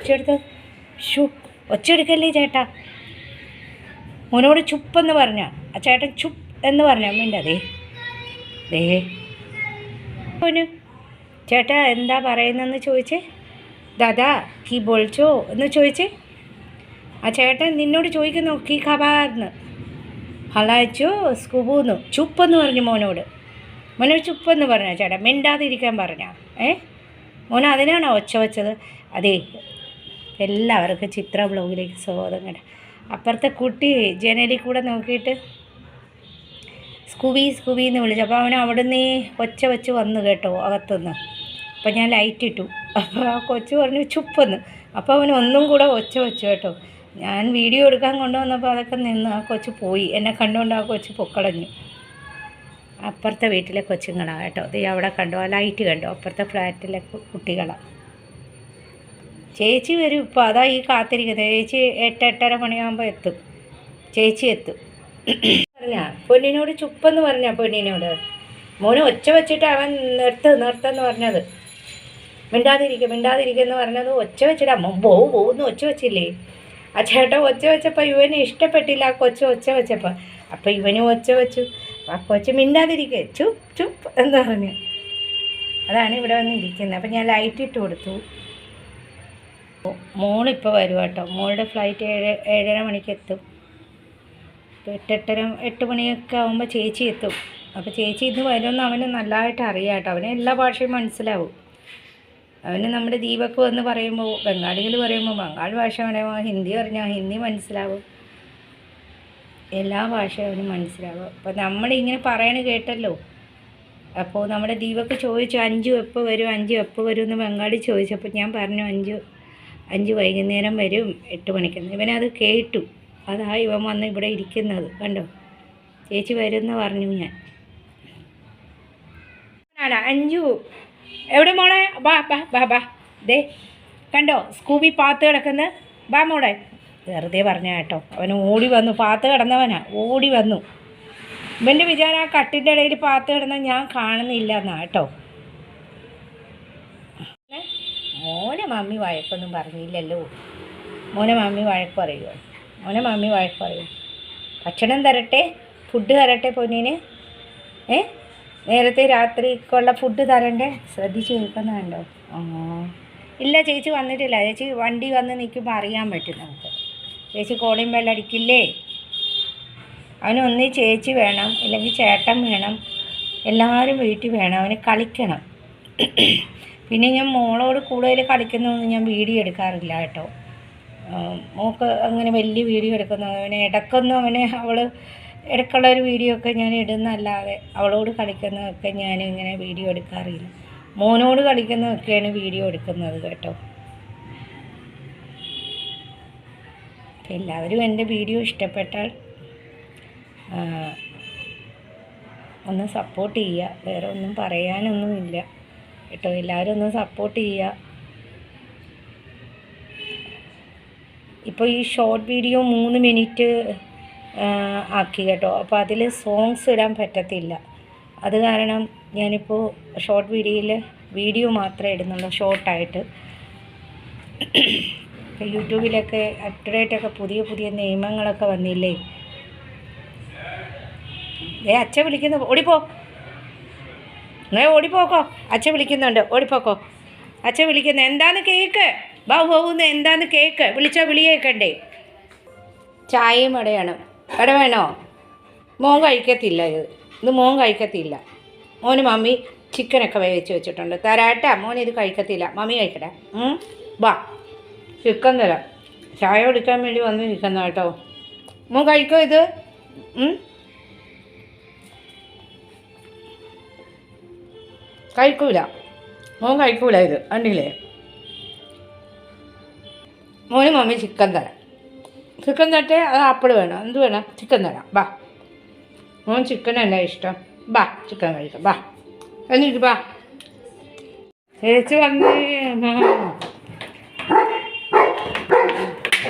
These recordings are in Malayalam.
ഒച്ചയെടുത്ത് ഷു ഒച്ചയെടുക്കല്ലേ ചേട്ടാ? മോനോട് ചുപ്പ് എന്ന് പറഞ്ഞ ആ ചേട്ടൻ ചുപ്പ് എന്ന് പറഞ്ഞ അമ്മേന്റെ അതേ. ദേ. മോന് ചേട്ടാ എന്താ പറയുന്നതെന്ന് ചോദിച്ച്? ദാദാ കീ ബോൾച്ചോ എന്ന് ചോദിച്ച്? ആ ചേട്ടൻ നിന്നോട് ചോദിക്കുന്നു കീ ഖബാർന്ന് ഹളാച്ചോ സ്കുബൂന്നു. ചുപ്പെന്ന് പറഞ്ഞു മോനോട്. മോനോട് ചുപ്പെന്ന് പറഞ്ഞ ചേട്ടാ മിണ്ടാതിരിക്കാൻ പറഞ്ഞ. ഏ? മോൻ അതിനാണോ ഒച്ച വെച്ചത്? അതെ എല്ലാവർക്കും ചിത്ര ബ്ലോഗിലേക്ക് സ്വാഗതം കേട്ടോ. അപ്പുറത്തെ കുട്ടി ജനലിൽ കൂടെ നോക്കിയിട്ട് സ്കൂബി സ്കൂബി എന്ന് വിളിച്ചു. അപ്പോൾ അവൻ അവിടുന്ന് ഒച്ച വെച്ച് വന്നു കേട്ടോ അകത്തുനിന്ന്. അപ്പോൾ ഞാൻ ലൈറ്റ് ഇട്ടു. അപ്പോൾ ആ കൊച്ചു പറഞ്ഞു ചുപ്പെന്ന് അപ്പോൾ അവൻ ഒന്നും കൂടെ ഒച്ച വെച്ചു കേട്ടോ. ഞാൻ വീഡിയോ എടുക്കാൻ കൊണ്ടുവന്നപ്പോൾ അതൊക്കെ നിന്ന് ആ കൊച്ചു പോയി. എന്നെ കണ്ടുകൊണ്ട് ആ കൊച്ചു പൊക്കളഞ്ഞു അപ്പുറത്തെ വീട്ടിലെ കൊച്ചുങ്ങളാണ് കേട്ടോ. ഇത് അവിടെ കണ്ടോ? ലൈറ്റ് കണ്ടോ? അപ്പുറത്തെ ഫ്ലാറ്റിലെ കുട്ടികളാണ് ചേച്ചി വരും. ഇപ്പോൾ അതാ ഈ കാത്തിരിക്കുന്നത്. ചേച്ചി എട്ട് എട്ടര മണിയാകുമ്പോൾ എത്തും. ചേച്ചി എത്തും. പറഞ്ഞ പൊന്നിനോട് ചുപ്പെന്ന് പറഞ്ഞ പൊന്നിനോട്. മോന് ഒച്ച വെച്ചിട്ട് അവൻ നിർത്ത് നിർത്തെന്ന് പറഞ്ഞത്. മിണ്ടാതിരിക്കും മിണ്ടാതിരിക്കുമെന്ന് പറഞ്ഞത് ഒച്ച വെച്ചിട്ട്. അമ്മ ബോ ബോന്ന് ഒച്ച വെച്ചില്ലേ? ആ ചേട്ടൻ ഒച്ച വെച്ചപ്പോൾ ഇവന് ഇഷ്ടപ്പെട്ടില്ല ആ കൊച്ചു ഒച്ച വെച്ചപ്പോൾ അപ്പോൾ ഇവനും ഒച്ച വെച്ചു. ആ കൊച്ചു മിണ്ടാതിരിക്കുക ചുപ്പ് ചുപ്പ് എന്ന് പറഞ്ഞു. അതാണ് ഇവിടെ വന്ന് ഇരിക്കുന്നത്. അപ്പം ഞാൻ ലൈറ്റ് ഇട്ട് കൊടുത്തു. മോളിപ്പോൾ വരും കേട്ടോ മോളുടെ ഫ്ലൈറ്റ് ഏഴ് ഏഴര മണിക്ക് എത്തും എട്ടെട്ടര എട്ട് മണിയൊക്കെ ആകുമ്പോൾ ചേച്ചി എത്തും. അപ്പോൾ ചേച്ചി ഇന്ന് വരുമെന്ന് അവന് നല്ലതായിട്ട് അറിയാം കേട്ടോ അവന് എല്ലാ ഭാഷയും മനസ്സിലാവും. അവന് നമ്മുടെ ദീപക്ക് വന്ന് പറയുമ്പോൾ ബംഗാളികൾ പറയുമ്പോൾ ബംഗാൾ ഭാഷ പറയുമ്പോൾ ഹിന്ദി പറഞ്ഞാൽ ഹിന്ദി മനസ്സിലാവും. എല്ലാ ഭാഷയും അവന് മനസ്സിലാവും. അപ്പോൾ നമ്മളിങ്ങനെ പറയണ കേട്ടല്ലോ. അപ്പോൾ നമ്മുടെ ദീപക്ക് ചോദിച്ചു അഞ്ചു എപ്പോൾ വരും? അഞ്ചു എപ്പോൾ വരും? എന്ന് ബംഗാളി ചോദിച്ചപ്പോൾ ഞാൻ പറഞ്ഞു അഞ്ചു അഞ്ച് വൈകുന്നേരം വരും എട്ട് മണിക്കെന്ന് ഇവനത് കേട്ടു. അതാ ഇവൻ വന്ന് ഇവിടെ ഇരിക്കുന്നത്. കണ്ടോ? ചേച്ചി വരുമെന്ന് പറഞ്ഞു ഞാൻ. അഞ്ചു. എവിടെ മോളെ? ബാ ബാ ബാ ബാ. ദേ കണ്ടോ? സ്കൂബി പാത്ത് കിടക്കുന്ന. ബാ മോളെ. വെറുതെ പറഞ്ഞ കേട്ടോ. അവൻ ഓടി വന്നു. പാത്ത് കിടന്നവനാ. ഓടി വന്നു. ഇവന്റെ വിചാരം ആ കട്ടിന്റെ ഇടയിൽ പാത്ത് കിടന്ന ഞാൻ കാണുന്നില്ല എന്നാ കേട്ടോ. മമ്മി വഴക്കൊന്നും പറഞ്ഞില്ലല്ലോ. മോനെ മമ്മി വഴക്ക് പറയുമോ മോനെ മമ്മി വഴക്ക് പറയും? ഭക്ഷണം തരട്ടെ? ഫുഡ് തരട്ടെ പൊന്നിന്? ഏ? നേരത്തെ രാത്രിക്കുള്ള ഫുഡ് തരണ്ടേ? ശ്രദ്ധിച്ച് കേൾക്കുന്നുണ്ടോ ആ. ഇല്ല ചേച്ചി വന്നിട്ടില്ല. ചേച്ചി വണ്ടി വന്ന് നിൽക്കുമ്പോൾ അറിയാൻ പറ്റും നമുക്ക്. ചേച്ചി കോളിംഗ് ബെല്ലടിക്കില്ലേ അവനൊന്നീ ചേച്ചി വേണം അല്ലെങ്കിൽ ചേട്ടൻ വേണം എല്ലാവരും വീട്ടിൽ വേണം അവന് കളിക്കണം. പിന്നെ ഞാൻ മോളോട് കൂടുതൽ കളിക്കുന്നതൊന്നും ഞാൻ വീഡിയോ എടുക്കാറില്ല കേട്ടോ. മോക്ക് അങ്ങനെ വലിയ വീഡിയോ എടുക്കുന്നു അവനെ ഇടയ്ക്കൊന്നും അവനെ അവൾ ഇടയ്ക്കുള്ള ഒരു വീഡിയോ ഒക്കെ ഞാൻ ഇടുന്നല്ലാതെ അവളോട് കളിക്കുന്നതൊക്കെ ഞാൻ ഇങ്ങനെ വീഡിയോ എടുക്കാറില്ല. മോനോട് കളിക്കുന്നതൊക്കെയാണ് വീഡിയോ എടുക്കുന്നത് കേട്ടോ. എല്ലാവരും എന്റെ വീഡിയോ ഇഷ്ടപ്പെട്ടാൽ ഒന്ന് സപ്പോർട്ട് ചെയ്യുക. വേറെ ഒന്നും പറയാനൊന്നുമില്ല. കേട്ടോ എല്ലാവരും ഒന്ന് സപ്പോർട്ട് ചെയ്യുക. ഇപ്പോൾ ഈ ഷോർട്ട് വീഡിയോ മൂന്ന് മിനിറ്റ് ആക്കി കേട്ടോ. അപ്പോൾ അതിൽ സോങ്സ് ഇടാൻ പറ്റത്തില്ല. അത് കാരണം ഞാനിപ്പോൾ ഷോർട്ട് വീഡിയോയിൽ വീഡിയോ മാത്രമേ ഇടുന്നുള്ളൂ ഷോർട്ടായിട്ട് ഇപ്പോൾ യൂട്യൂബിലൊക്കെ അപ്ഡേറ്റൊക്കെ പുതിയ പുതിയ നിയമങ്ങളൊക്കെ വന്നില്ലേ? ഏ അച്ഛ വിളിക്കുന്നു. ഓടിപ്പോ. ഏ ഓടിപ്പോക്കോ. അച്ഛ വിളിക്കുന്നുണ്ട്. ഓടിപ്പോക്കോ. അച്ഛ വിളിക്കുന്നു. എന്താന്ന് കേക്ക്? ബാ പോകുന്നു എന്താന്ന് കേക്ക്? വിളിച്ചാൽ വിളി കേൾക്കണ്ടേ ചായയും ഇടയാണ് ഇട വേണോ? മോൻ കഴിക്കത്തില്ല ഇത്. ഇത് മോൻ കഴിക്കത്തില്ല. മോന് മമ്മി ചിക്കനൊക്കെ വേവിച്ച് വെച്ചിട്ടുണ്ട്. തരാട്ടാ. മോൻ ഇത് കഴിക്കത്തില്ല. മമ്മി കഴിക്കട്ടെ. വാ. ചിക്കൻ തരാം. ചായ കുടിക്കാൻ വേണ്ടി വന്ന് നിൽക്കുന്ന കേട്ടോ. മോൻ കഴിക്കോ ഇത്? കഴിക്കൂല. മോൻ കഴിക്കൂല ഇത് കണ്ടില്ലേ? മോന് മമ്മി ചിക്കൻ തരാം. ചിക്കൻ തട്ടെ അത് ആപ്പിൾ വേണം. എന്ത് വേണം? ചിക്കൻ തരാം. ബാ. മോൻ ചിക്കൻ അല്ല ഇഷ്ടം. ബാ ചിക്കൻ കഴിക്കാം. ബാ. എന്നിട്ട് ബാ. ചേച്ചി വന്ന്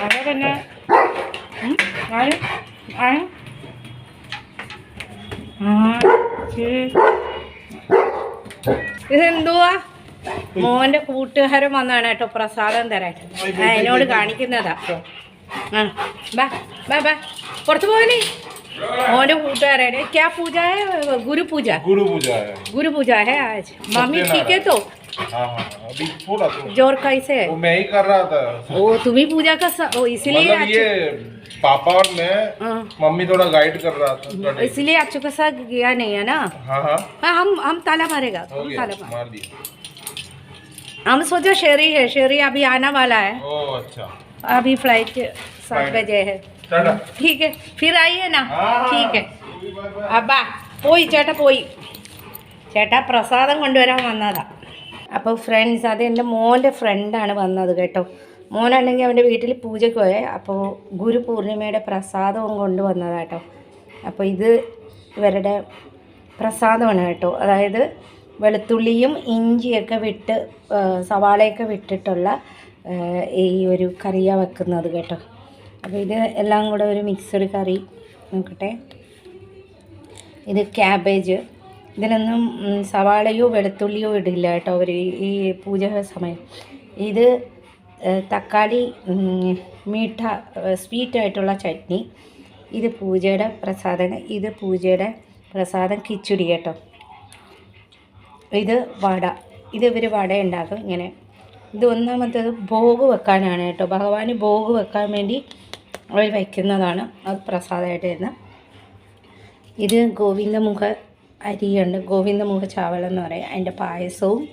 അവിടെ? ആര്? ആ ശരി ഇതെന്തുവാ മോന്റെ കൂട്ടുകാരൻ വന്നാണ് കേട്ടോ പ്രസാദം തരാൻ ആ, എന്നോട് കാണിക്കുന്നതാ ആ ബാ ബാ ബാ പുറത്ത് പോകലേ മോന്റെ കൂട്ടുകാരൻ ക്യാ പൂജ है गुरु पूजा गुरु पूजा है गुरु पूजा है आज मम्मी ठीक है तो हाँ हाँ अभी थोड़ा तो जोर कैसे है वो मैं ही कर रहा था ओ तुम्ही पूजा का स- ओ इसलिए मतलब आज ये पापा और मैं हाँ, मम्मी थोड़ा गाइड कर रहा था थोड़ा- इसलिए अच्छू के साथ गया नहीं है ना हाँ हाँ हाँ हम हम ताला मारेगा हो गया ताला मार मार दिया हम सोचो शेरी है शेरी अभी आना वाला है ओ अच्छा अभी फ्लाइट सात Flight. बजे है टाटा ठीक है फिर आइए ना हाँ, हाँ, ठीक है बाय बाय അബ്ബാ പോയി ചേട്ടാ പോയി ചേട്ടാ പ്രസാദം കൊണ്ടുവരാൻ വന്നതാ അപ്പോൾ ഫ്രണ്ട്സ് അത് എൻ്റെ മോൻ്റെ ഫ്രണ്ടാണ് വന്നത് കേട്ടോ മോനാണെങ്കിൽ അവന്റെ വീട്ടിൽ പൂജയ്ക്ക് പോയേ. അപ്പോൾ ഗുരു പൂർണിമയുടെ പ്രസാദവും കൊണ്ടുവന്നതാണ് കേട്ടോ അപ്പോൾ ഇത് ഇവരുടെ പ്രസാദമാണ് കേട്ടോ. അതായത് വെളുത്തുള്ളിയും ഇഞ്ചിയൊക്കെ വിട്ട് സവാളയൊക്കെ വിട്ടിട്ടുള്ള ഈ ഒരു കറിയാണ് വെക്കുന്നത് കേട്ടോ. അപ്പോൾ ഇത് എല്ലാം കൂടെ ഒരു മിക്സഡ് കറി. നോക്കട്ടെ. ഇത് ക്യാബേജ്. ഇതിലൊന്നും സവാളയോ വെളുത്തുള്ളിയോ ഇടില്ല കേട്ടോ അവർ ഈ പൂജ സമയം. ഇത് തക്കാളി മീഠ സ്വീറ്റായിട്ടുള്ള ചട്നി. ഇത് പൂജയുടെ പ്രസാദം. ഇത് പൂജയുടെ പ്രസാദം കിച്ചുടി കേട്ടോ. ഇത് വട. ഇത് ഇവർ വട ഉണ്ടാക്കും ഇങ്ങനെ. ഇത് ഒന്നാമത്തേത് ഭോഗ് വെക്കാനാണ് കേട്ടോ. ഭഗവാന് ഭോഗ് വെക്കാൻ വേണ്ടി അവർ വയ്ക്കുന്നതാണ് അത് പ്രസാദമായിട്ട് വരുന്നത്. ഇത് ഗോവിന്ദമുഖ അരിയുണ്ട്. ഗോവിന്ദമുഖ ചാവളം എന്ന് പറയും. അതിന്റെ പായസവും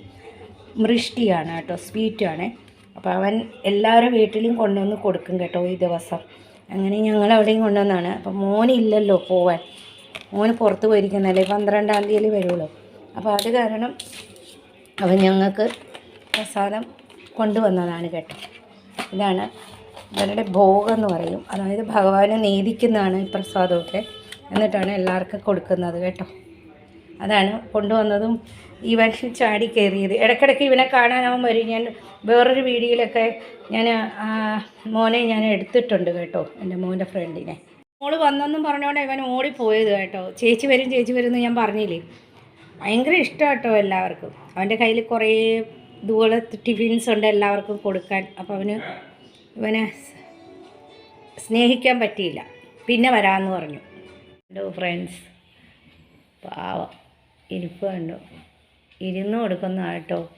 മൃഷ്ടിയാണ് കേട്ടോ. സ്വീറ്റാണ് അപ്പോൾ അവൻ എല്ലാവരും വീട്ടിലും കൊണ്ടുവന്ന് കൊടുക്കും കേട്ടോ ഈ ദിവസം. അങ്ങനെ ഞങ്ങൾ അവിടെയും കൊണ്ടുവന്നാണ്. അപ്പം മോനില്ലല്ലോ പോവാൻ. മോന് പുറത്ത് പോയിരിക്കുന്നല്ലേ പന്ത്രണ്ടാം തീയതി വരുള്ളൂ. അപ്പോൾ അത് കാരണം അവൻ ഞങ്ങൾക്ക് പ്രസാദം കൊണ്ടുവന്നതാണ് കേട്ടോ. ഇതാണ് ഇവരുടെ ഭോഗം എന്ന് പറയും. അതായത് ഭഗവാനെ നീതിക്കുന്നതാണ് ഈ പ്രസാദമൊക്കെ. എന്നിട്ടാണ് എല്ലാവർക്കും കൊടുക്കുന്നത് കേട്ടോ. അതാണ് കൊണ്ടുവന്നതും ഇവൻ ചാടി കയറിയത്. ഇടയ്ക്കിടയ്ക്ക് ഇവനെ കാണാൻ വരും. ഞാൻ വേറൊരു വീഡിയോയിലൊക്കെ ഞാൻ മോനെ ഞാൻ എടുത്തിട്ടുണ്ട് കേട്ടോ എന്റെ മോന്റെ ഫ്രണ്ടിനെ. മോൾ വന്നെന്നും പറഞ്ഞുകൊണ്ട് ഇവൻ ഓടിപ്പോയത് കേട്ടോ. ചേച്ചി വരും ചേച്ചി വരും എന്ന് ഞാൻ പറഞ്ഞില്ലേ? ഭയങ്കര ഇഷ്ടം കേട്ടോ എല്ലാവർക്കും. അവന്റെ കയ്യിൽ കുറേ ഇതുപോലെ ടിഫിൻസ് ഉണ്ട് എല്ലാവർക്കും കൊടുക്കാൻ. അപ്പോൾ അവന് ഇവനെ സ്നേഹിക്കാൻ പറ്റിയില്ല. പിന്നെ വരാമെന്ന് പറഞ്ഞു. Hello friends. പാവം. ഇരിപ്പ് കണ്ടു. ഇരുന്ന് കൊടുക്കുന്ന കേട്ടോ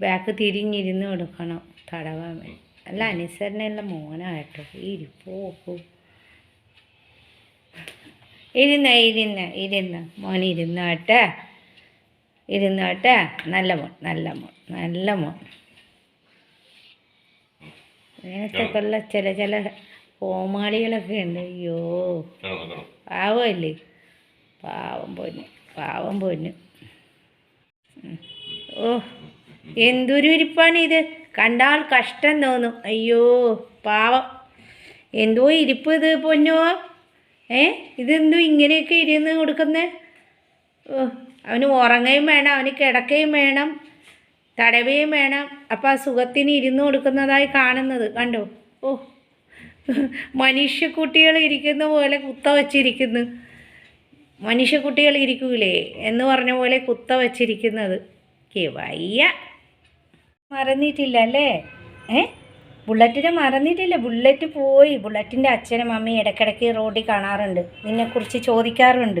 ബാക്ക് തിരിഞ്ഞിരുന്ന് കൊടുക്കണം. തടവാൻ വേണ്ടി. അല്ല അനുസരണയുള്ള മോനാട്ടോ. ഈ ഇരിപ്പ് നോക്കൂ. ഇരുന്ന ഇരുന്ന ഇരുന്ന. മോൻ ഇരുന്നാട്ടെ ഇരുന്നാട്ടെ നല്ല മോൻ നല്ല മോൻ നല്ല മോൻ. ഇങ്ങനത്തെക്കുള്ള ചില ചില കോമാളികളൊക്കെ ഉണ്ട്. അയ്യോ. പാവമല്ലേ? പാവം പൊന്നു. പാവം പൊന്നു. ഓ എന്തൊരു ഇരിപ്പാണ് ഇത്. കണ്ടാൽ കഷ്ടം തോന്നും. അയ്യോ പാവം. എന്തോ ഇരിപ്പ് ഇത് പൊന്നോ? ഏ ഇതെന്തോ ഇങ്ങനെയൊക്കെ ഇരുന്ന് കൊടുക്കുന്നത് ഓ അവന് ഉറങ്ങുകയും വേണം അവന് കിടക്കുകയും വേണം തടവുകയും വേണം. അപ്പം ആ സുഖത്തിന് ഇരുന്ന് കൊടുക്കുന്നതായി കാണുന്നത്. കണ്ടോ? ഓ മനുഷ്യക്കുട്ടികൾ ഇരിക്കുന്ന പോലെ കുത്ത വച്ചിരിക്കുന്നു. മനുഷ്യക്കുട്ടികൾ ഇരിക്കൂലേ എന്ന് പറഞ്ഞ പോലെ കുത്ത വച്ചിരിക്കുന്നത്. കിവയ്യ മറന്നിട്ടില്ല അല്ലേ ഏ? ബുള്ളറ്റിനെ മറന്നിട്ടില്ല. ബുള്ളറ്റ് പോയി. ബുള്ളറ്റിന്റെ അച്ഛനും അമ്മയും ഇടയ്ക്കിടയ്ക്ക് റോഡിൽ കാണാറുണ്ട്. നിന്നെക്കുറിച്ച് ചോദിക്കാറുണ്ട്.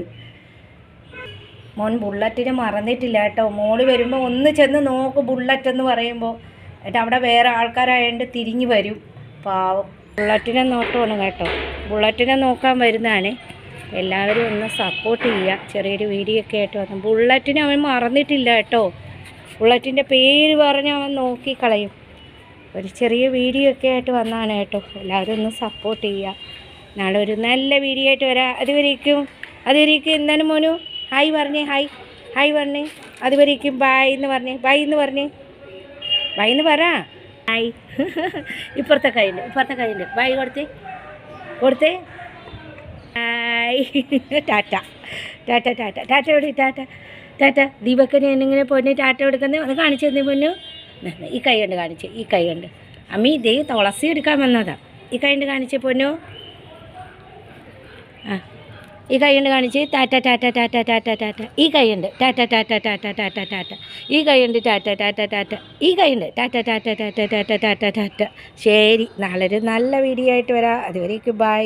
മോൻ ബുള്ളറ്റിനെ മറന്നിട്ടില്ല കേട്ടോ. മോൾ വരുമ്പോൾ ഒന്ന് ചെന്ന് നോക്ക് ബുള്ളറ്റ് എന്ന് പറയുമ്പോൾ എന്നിട്ട് അവിടെ വേറെ ആൾക്കാരായതുകൊണ്ട് തിരിഞ്ഞു വരും. പാവം. ബുള്ളറ്റിനെ നോട്ടമാണ് കേട്ടോ. ബുള്ളറ്റിനെ നോക്കാൻ വരുന്നതാണ്. എല്ലാവരും ഒന്ന് സപ്പോർട്ട് ചെയ്യുക. ചെറിയൊരു വീഡിയോ ഒക്കെ ആയിട്ട് വന്നു. ബുള്ളറ്റിനെ അവൻ മറന്നിട്ടില്ല കേട്ടോ. ബുള്ളറ്റിന്റെ പേര് പറഞ്ഞ് അവൻ നോക്കി കളയും ഒരു ചെറിയ വീഡിയോ ഒക്കെ ആയിട്ട് വന്നാണ് കേട്ടോ. എല്ലാവരും ഒന്ന് സപ്പോർട്ട് ചെയ്യുക. നാളെ ഒരു നല്ല വീഡിയോ ആയിട്ട് വരാം. അതുവരേക്കും അതുവരേക്കും എന്താണ് മോനു? ഹായ് പറഞ്ഞേ ഹായ് ഹായ് പറഞ്ഞേ. അതുവരേക്കും ബായ് എന്ന് പറഞ്ഞേ. ബായ് എന്ന് പറഞ്ഞേ. ബായ് എന്ന് പറ. ഹായ് ഇപ്പുറത്തെ കയ്യിൽ ഇപ്പുറത്തെ കയ്യിൽ ബായ് കൊടുത്തേ. കൊടുത്തേ. ടാറ്റ ടാറ്റ ടാറ്റ ടാറ്റ എവിടെ ടാറ്റ ടാറ്റ ദീപക്കനെ എന്നിങ്ങനെ പോയി ടാറ്റ കൊടുക്കുന്നത് അത് കാണിച്ചു തന്നെ പൊന്നു ഈ കൈ കൊണ്ട് കാണിച്ചു ഈ കൈ കൊണ്ട് അമ്മ ഇതേ തുളസി എടുക്കാൻ വന്നതാ ഈ കൈ കൊണ്ട് കാണിച്ചേ പൊന്നു ആ ഈ കൈ കൊണ്ട് കാണിച്ച് ടാറ്റ ടാറ്റ ടാറ്റ ടാറ്റ ടാറ്റ ഈ കൈ ഉണ്ട് ടാറ്റ ടാറ്റ ടാറ്റ ടാറ്റ ടാറ്റ ഈ കൈ ഉണ്ട് ടാറ്റ ടാറ്റ ടാറ്റ ഈ കൈ ഉണ്ട് ടാറ്റ ടാറ്റ ടാറ്റ ടാറ്റ ടാറ്റ ടാറ്റ ശരി നാളെ നല്ല വീഡിയോ ആയിട്ട് വരാം അതുവരേക്ക് ബൈ